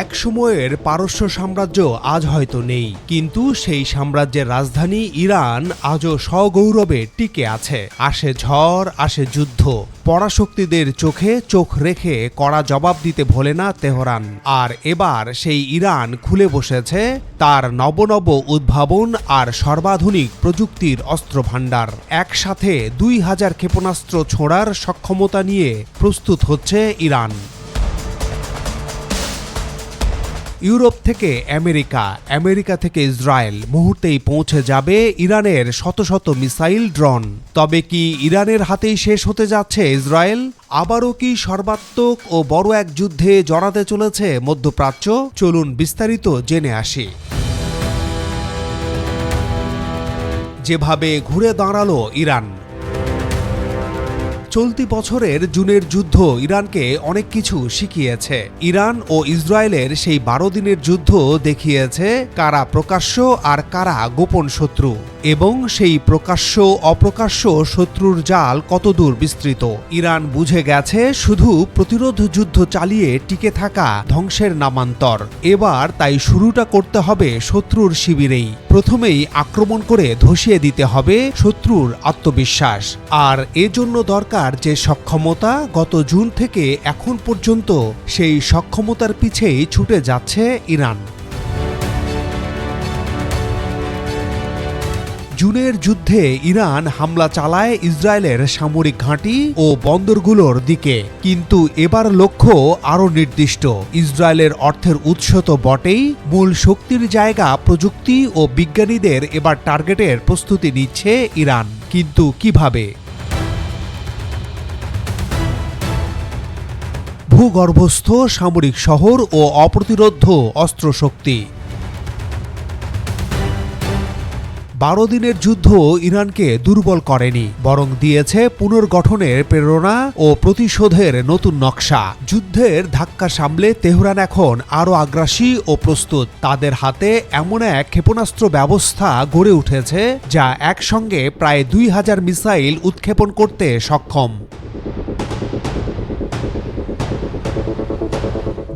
এক সময়ের পারস্য সাম্রাজ্য আজ হয়তো নেই, কিন্তু সেই সাম্রাজ্যের রাজধানী ইরান আজও সগৌরবে টিকে আছে। আসে ঝড়, আসে যুদ্ধ। পরাশক্তিদের চোখে চোখ রেখে কড়া জবাব দিতে ভোলে না তেহরান। আর এবার সেই ইরান খুলে বসেছে তার নবনব উদ্ভাবন আর সর্বাধুনিক প্রযুক্তির অস্ত্রভাণ্ডার। একসাথে দুই হাজার ক্ষেপণাস্ত্র ছোড়ার সক্ষমতা নিয়ে প্রস্তুত হচ্ছে ইরান। ইউরোপ থেকে আমেরিকা আমেরিকা থেকে ইসরায়েল মুহূর্তেই পৌঁছে যাবে ইরানের শত শত মিসাইল ড্রোন। তবে কি ইরানের হাতেই শেষ হতে যাচ্ছে ইসরায়েল? আবারও কি সর্বাত্মক ও বড় এক যুদ্ধে জড়াতে চলেছে মধ্যপ্রাচ্য? চলুন বিস্তারিত জেনে আসি। যেভাবে ঘুরে দাঁড়াল ইরান চলতি বছরের জুনের যুদ্ধ ইরানকে অনেক কিছু শিখিয়েছে। ইরান ও ইসরায়েলের সেই বারো দিনের যুদ্ধ দেখিয়েছে কারা প্রকাশ্য আর কারা গোপন শত্রু। এবং সেই প্রকাশ্য, অপ্রকাশ্য শত্রুর জাল কতদূর বিস্তৃত। ইরান বুঝে গেছে শুধু প্রতিরোধ যুদ্ধ চালিয়ে টিকে থাকা ধ্বংসের নামান্তর। এবার তাই শুরুটা করতে হবে শত্রুর শিবিরেই। প্রথমেই আক্রমণ করে ধসিয়ে দিতে হবে শত্রুর আত্মবিশ্বাস। আর এজন্য দরকার যে সক্ষমতা গত জুন থেকে এখন পর্যন্ত সেই সক্ষমতার পিছেই ছুটে যাচ্ছে ইরান। জুনের যুদ্ধে ইরান হামলা চালায় ইসরায়েলের সামরিক ঘাঁটি ও বন্দরগুলোর দিকে। কিন্তু এবার লক্ষ্য আরও নির্দিষ্ট। ইসরায়েলের অর্থের উৎস তো বটেই, মূল শক্তির জায়গা প্রযুক্তি ও বিজ্ঞানীদের এবার টার্গেটের প্রস্তুতি নিচ্ছে ইরান। কিন্তু কীভাবে? ভূগর্ভস্থ সামরিক শহর ও অপ্রতিরোধ্য অস্ত্রশক্তি। বারো দিনের যুদ্ধ ইরানকে দুর্বল করেনি, বরং দিয়েছে পুনর্গঠনের প্রেরণা ও প্রতিশোধের নতুন নকশা। যুদ্ধের ধাক্কা সামলে তেহরান এখন আরও আগ্রাসী ও প্রস্তুত। তাদের হাতে এমন এক ক্ষেপণাস্ত্র ব্যবস্থা গড়ে উঠেছে, যা একসঙ্গে প্রায় দুই হাজার মিসাইল উৎক্ষেপণ করতে সক্ষম।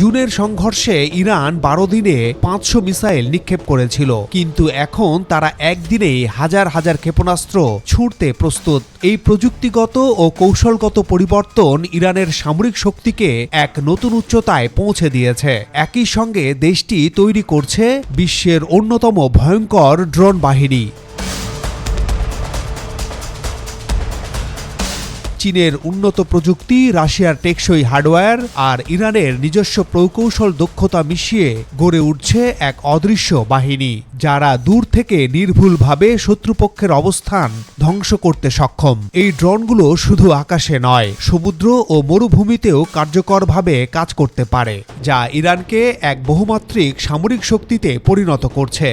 জুনের সংঘর্ষে ইরান বারো দিনে পাঁচশো মিসাইল নিক্ষেপ করেছিল। কিন্তু এখন তারা একদিনেই হাজার হাজার ক্ষেপণাস্ত্র ছুড়তে প্রস্তুত। এই প্রযুক্তিগত ও কৌশলগত পরিবর্তন ইরানের সামরিক শক্তিকে এক নতুন উচ্চতায় পৌঁছে দিয়েছে। একই সঙ্গে দেশটি তৈরি করছে বিশ্বের অন্যতম ভয়ঙ্কর ড্রোন বাহিনী। চীনের উন্নত প্রযুক্তি, রাশিয়ার টেকসই হার্ডওয়্যার আর ইরানের নিজস্ব প্রকৌশল দক্ষতা মিশিয়ে গড়ে উঠছে এক অদৃশ্য বাহিনী, যারা দূর থেকে নির্ভুলভাবে শত্রুপক্ষের অবস্থান ধ্বংস করতে সক্ষম। এই ড্রোনগুলো শুধু আকাশে নয়, সমুদ্র ও মরুভূমিতেও কার্যকরভাবে কাজ করতে পারে, যা ইরানকে এক বহুমাত্রিক সামরিক শক্তিতে পরিণত করছে।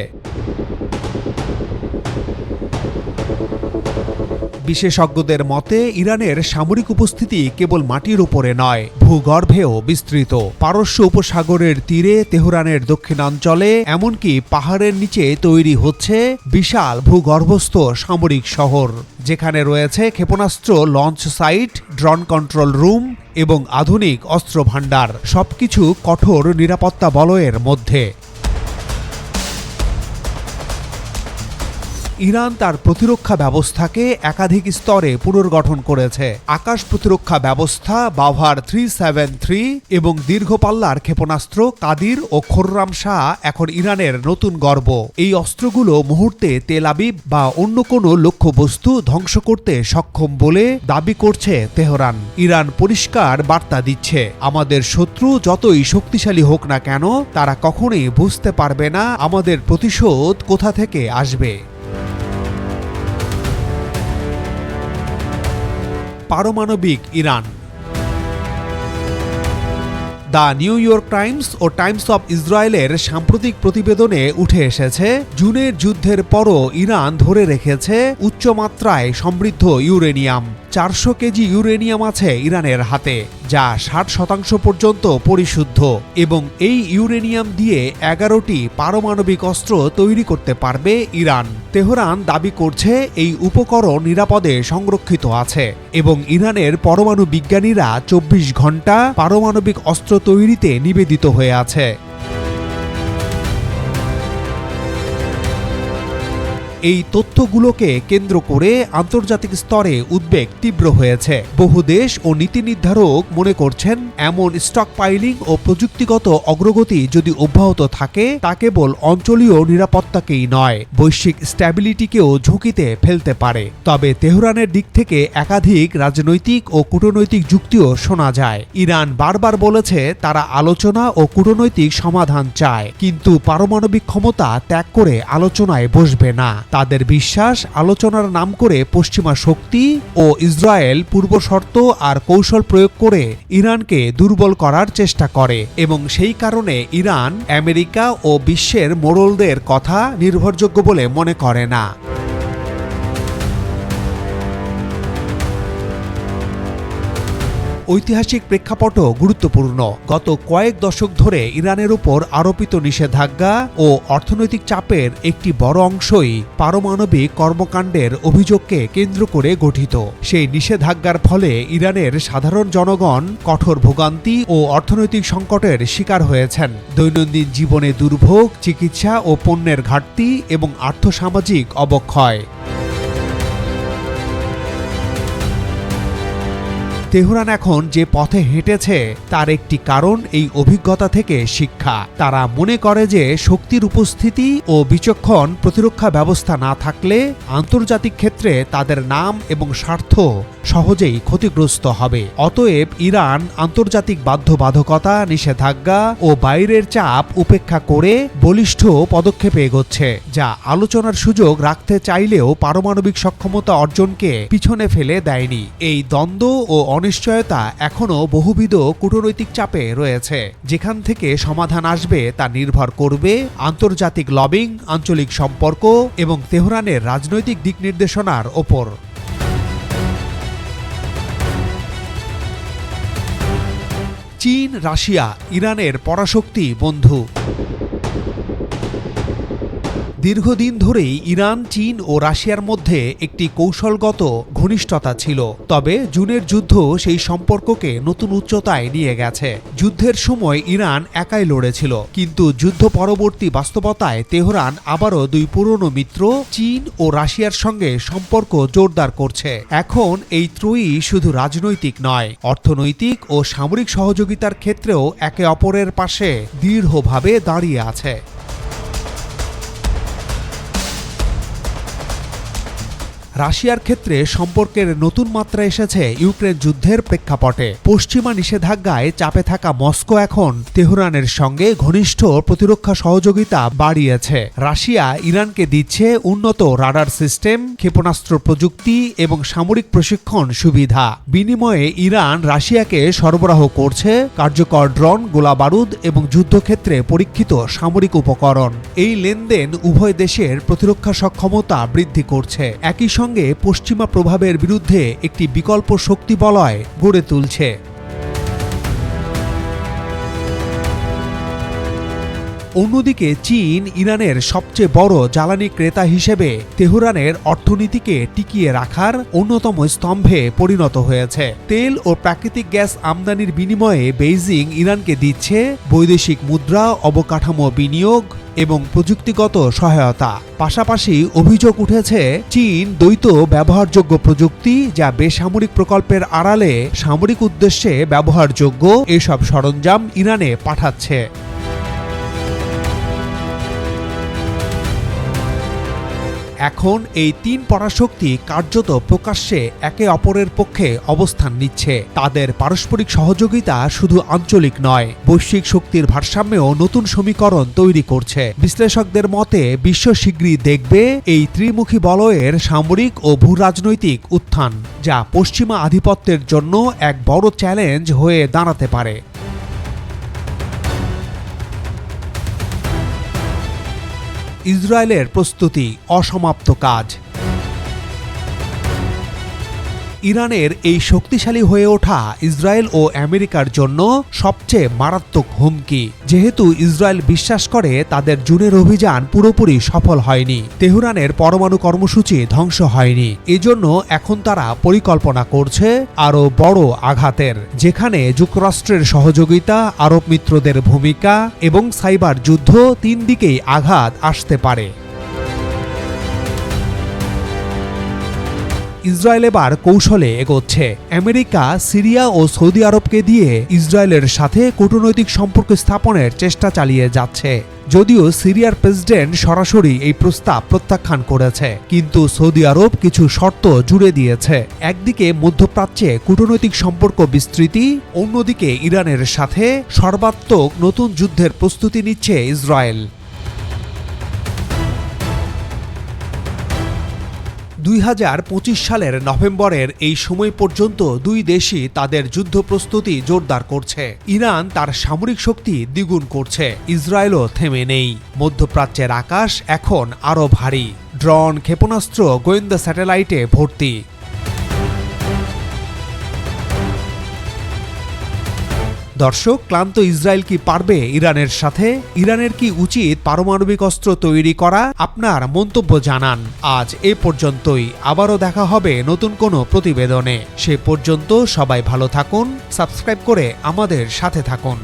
বিশেষজ্ঞদের মতে, ইরানের সামরিক উপস্থিতি কেবল মাটির উপরে নয়, ভূগর্ভেও বিস্তৃত। পারস্য উপসাগরের তীরে তেহরানের দক্ষিণাঞ্চলে, এমনকি পাহাড়ের নিচে তৈরি হচ্ছে বিশাল ভূগর্ভস্থ সামরিক শহর। যেখানে রয়েছে ক্ষেপণাস্ত্র, launch site, drone control room এবং আধুনিক অস্ত্র ভাণ্ডার সবকিছু কঠোর নিরাপত্তা বলয়ের মধ্যে। ইরান তার প্রতিরক্ষা ব্যবস্থাকে একাধিক স্তরে পুনর্গঠন করেছে। আকাশ প্রতিরক্ষা ব্যবস্থা, বাভার থ্রি সেভেন থ্রি এবং দীর্ঘপাল্লার ক্ষেপণাস্ত্র কাদির ও খোররাম শাহ এখন ইরানের নতুন গর্ব। এই অস্ত্রগুলো মুহূর্তে তেল আবিব বা অন্য কোনো লক্ষ্যবস্তু ধ্বংস করতে সক্ষম বলে দাবি করছে তেহরান। ইরান পরিষ্কার বার্তা দিচ্ছে, আমাদের শত্রু যতই শক্তিশালী হোক না কেন, তারা কখনোই বুঝতে পারবে না আমাদের প্রতিশোধ কোথা থেকে আসবে। পারমাণবিক Iran. The New York Times O Times of ইসরায়েলের সাম্প্রতিক প্রতিবেদনে উঠে এসেছে, জুনের যুদ্ধের পরও ইরান ধরে রেখেছে উচ্চমাত্রায় সমৃদ্ধ ইউরেনিয়াম। চারশো কেজি ইউরেনিয়াম আছে ইরানের হাতে, যা ষাট শতাংশ পর্যন্ত পরিশুদ্ধ এবং এই ইউরেনিয়াম দিয়ে এগারোটি পারমাণবিক অস্ত্র তৈরি করতে পারবে ইরান। তেহরান দাবি করছে এই উপকরণ নিরাপদে সংরক্ষিত আছে এবং ইরানের পরমাণু বিজ্ঞানীরা চব্বিশ ঘণ্টা পারমাণবিক অস্ত্র তৈরিতে নিবেদিত হয়ে আছে। এই তথ্যগুলোকে কেন্দ্র করে আন্তর্জাতিক স্তরে উদ্বেগ তীব্র হয়েছে। বহু দেশ ও নীতি নির্ধারক মনে করছেন, এমন স্টক পাইলিং ও প্রযুক্তিগত অগ্রগতি যদি অব্যাহত থাকে, তা কেবল অঞ্চলীয় নিরাপত্তাকেই নয়, বৈশ্বিক স্ট্যাবিলিটিকেও ঝুঁকিতে ফেলতে পারে। তবে তেহরানের দিক থেকে একাধিক রাজনৈতিক ও কূটনৈতিক যুক্তিও শোনা যায়। ইরান বারবার বলেছে তারা আলোচনা ও কূটনৈতিক সমাধান চায়, কিন্তু পারমাণবিক ক্ষমতা ত্যাগ করে আলোচনায় বসবে না। তাদের বিশ্বাস, আলোচনার নাম করে পশ্চিমা শক্তি ও ইসরায়েল পূর্ব শর্ত আর কৌশল প্রয়োগ করে ইরানকে দুর্বল করার চেষ্টা করে এবং সেই কারণে ইরান, আমেরিকা ও বিশ্বের মোড়লদের কথা নির্ভরযোগ্য বলে মনে করে না। ঐতিহাসিক প্রেক্ষাপটও গুরুত্বপূর্ণ। গত কয়েক দশক ধরে ইরানের উপর আরোপিত নিষেধাজ্ঞা ও অর্থনৈতিক চাপের একটি বড় অংশই পারমাণবিক কর্মকাণ্ডের অভিযোগকে কেন্দ্র করে গঠিত। সেই নিষেধাজ্ঞার ফলে ইরানের সাধারণ জনগণ কঠোর ভোগান্তি ও অর্থনৈতিক সংকটের শিকার হয়েছেন। দৈনন্দিন জীবনে দুর্ভোগ, চিকিৎসা ও পণ্যের ঘাটতি এবং আর্থসামাজিক অবক্ষয়। তেহরান এখন যে পথে হেঁটেছে, তার একটি কারণ এই অভিজ্ঞতা থেকে শিক্ষা। তারা মনে করে যে শক্তির উপস্থিতি ও বিচক্ষণ প্রতিরক্ষা ব্যবস্থা না থাকলে আন্তর্জাতিক ক্ষেত্রে তাদের নাম এবং স্বার্থ সহজেই ক্ষতিগ্রস্ত হবে। অতএব ইরান আন্তর্জাতিক বাধ্যবাধকতা, নিষেধাজ্ঞা ও বাইরের চাপ উপেক্ষা করে বলিষ্ঠ পদক্ষেপে এগোচ্ছে, যা আলোচনার সুযোগ রাখতে চাইলেও পারমাণবিক সক্ষমতা অর্জনকে পিছনে ফেলে দেয়নি। এই দ্বন্দ্ব ও অনিশ্চয়তা এখনও বহুবিধ কূটনৈতিক চাপে রয়েছে। যেখান থেকে সমাধান আসবে তা নির্ভর করবে আন্তর্জাতিক লবিং, আঞ্চলিক সম্পর্ক এবং তেহরানের রাজনৈতিক দিক নির্দেশনার ওপর। চীন রাশিয়া ইরানের পরাশক্তি বন্ধু। দীর্ঘদিন ধরেই ইরান, চীন ও রাশিয়ার মধ্যে একটি কৌশলগত ঘনিষ্ঠতা ছিল। তবে জুনের যুদ্ধ সেই সম্পর্ককে নতুন উচ্চতায় নিয়ে গেছে। যুদ্ধের সময় ইরান একাই লড়েছিল। কিন্তু যুদ্ধ পরবর্তী বাস্তবতায় তেহরান আবারও দুই পুরনো মিত্র, চীন ও রাশিয়ার সঙ্গে সম্পর্ক জোরদার করছে। এখন এই ত্রয়ী শুধু রাজনৈতিক নয়, অর্থনৈতিক ও সামরিক সহযোগিতার ক্ষেত্রেও একে অপরের পাশে দৃঢ়ভাবে দাঁড়িয়ে আছে। রাশিয়ার ক্ষেত্রে সম্পর্কের নতুন মাত্রা এসেছে ইউক্রেন যুদ্ধের প্রেক্ষাপটে। পশ্চিমা নিষেধাজ্ঞায় চাপে থাকা মস্কো এখন তেহরানের সঙ্গে ঘনিষ্ঠ প্রতিরক্ষা সহযোগিতা বাড়িয়েছে। রাশিয়া ইরানকে দিচ্ছে উন্নত রাডার সিস্টেম, ক্ষেপণাস্ত্র প্রযুক্তি এবং সামরিক প্রশিক্ষণ সুবিধা। বিনিময়ে ইরান রাশিয়াকে সরবরাহ করছে কার্যকর ড্রোন, গোলাবারুদ এবং যুদ্ধক্ষেত্রে পরীক্ষিত সামরিক উপকরণ। এই লেনদেন উভয় দেশের প্রতিরক্ষা সক্ষমতা বৃদ্ধি করছে। একই সঙ্গে পশ্চিমা প্রভাবের বিরুদ্ধে একটি বিকল্প শক্তি বলয় গড়ে তুলছে। অন্যদিকে চীন, ইরানের সবচেয়ে বড় জ্বালানি ক্রেতা হিসেবে তেহরানের অর্থনীতিকে টিকিয়ে রাখার অন্যতম স্তম্ভে পরিণত হয়েছে। তেল ও প্রাকৃতিক গ্যাস আমদানির বিনিময়ে বেইজিং ইরানকে দিচ্ছে বৈদেশিক মুদ্রা, অবকাঠামো বিনিয়োগ এবং প্রযুক্তিগত সহায়তা। পাশাপাশি অভিযোগ উঠেছে, চীন দ্বৈত ব্যবহারযোগ্য প্রযুক্তি যা বেসামরিক প্রকল্পের আড়ালে সামরিক উদ্দেশ্যে ব্যবহারযোগ্য এসব সরঞ্জাম ইরানে পাঠাচ্ছে। এখন এই তিন পরাশক্তি কার্যত প্রকাশ্যে একে অপরের পক্ষে অবস্থান নিচ্ছে। তাদের পারস্পরিক সহযোগিতা শুধু আঞ্চলিক নয়, বৈশ্বিক শক্তির ভারসাম্যেও নতুন সমীকরণ তৈরি করছে। বিশ্লেষকদের মতে, বিশ্ব শীঘ্রই দেখবে এই ত্রিমুখী বলয়ের সামরিক ও ভূরাজনৈতিক উত্থান, যা পশ্চিমা আধিপত্যের জন্য এক বড় চ্যালেঞ্জ হয়ে দাঁড়াতে পারে। ইসরায়েলের প্রস্তুতি অসমাপ্ত কাজ। ইরানের এই শক্তিশালী হয়ে ওঠা ইসরায়েল ও আমেরিকার জন্য সবচেয়ে মারাত্মক হুমকি। যেহেতু ইসরায়েল বিশ্বাস করে তাদের জুনের অভিযান পুরোপুরি সফল হয়নি, তেহরানের পরমাণু কর্মসূচি ধ্বংস হয়নি। এজন্য এখন তারা পরিকল্পনা করছে আরও বড় আঘাতের, যেখানে যুক্তরাষ্ট্রের সহযোগিতা, আরব মিত্রদের ভূমিকা এবং সাইবার যুদ্ধ তিন দিকেই আঘাত আসতে পারে। ইসরায়েল এবার কৌশলে এগোচ্ছে। আমেরিকা, সিরিয়া ও সৌদি আরবকে দিয়ে ইসরায়েলের সাথে কূটনৈতিক সম্পর্ক স্থাপনের চেষ্টা চালিয়ে যাচ্ছে। যদিও সিরিয়ার প্রেসিডেন্ট সরাসরি এই প্রস্তাব প্রত্যাখ্যান করেছে, কিন্তু সৌদি আরব কিছু শর্ত জুড়ে দিয়েছে। একদিকে মধ্যপ্রাচ্যে কূটনৈতিক সম্পর্ক বিস্তৃতি, অন্যদিকে ইরানের সাথে সর্বাত্মক নতুন যুদ্ধের প্রস্তুতি নিচ্ছে ইসরায়েল। দুই হাজার পঁচিশ সালের নভেম্বরের এই সময় পর্যন্ত দুই দেশই তাদের যুদ্ধ প্রস্তুতি জোরদার করছে। ইরান তার সামরিক শক্তি দ্বিগুণ করছে। ইসরায়েলও থেমে নেই। মধ্যপ্রাচ্যের আকাশ এখন আরও ভারী। ড্রন ক্ষেপণাস্ত্র গোয়েন্দা স্যাটেলাইটে ভর্তি। দর্শক, ক্লান্ত ইসরায়েল কি পারবে ইরানের সাথে? ইরানের কি উচিত পারমাণবিক অস্ত্র তৈরি করা? আপনার মন্তব্য জানান। আজ এ পর্যন্তই। আবারও দেখা হবে নতুন কোনো প্রতিবেদনে। সে পর্যন্ত সবাই ভালো থাকুন, সাবস্ক্রাইব করে আমাদের সাথে থাকুন।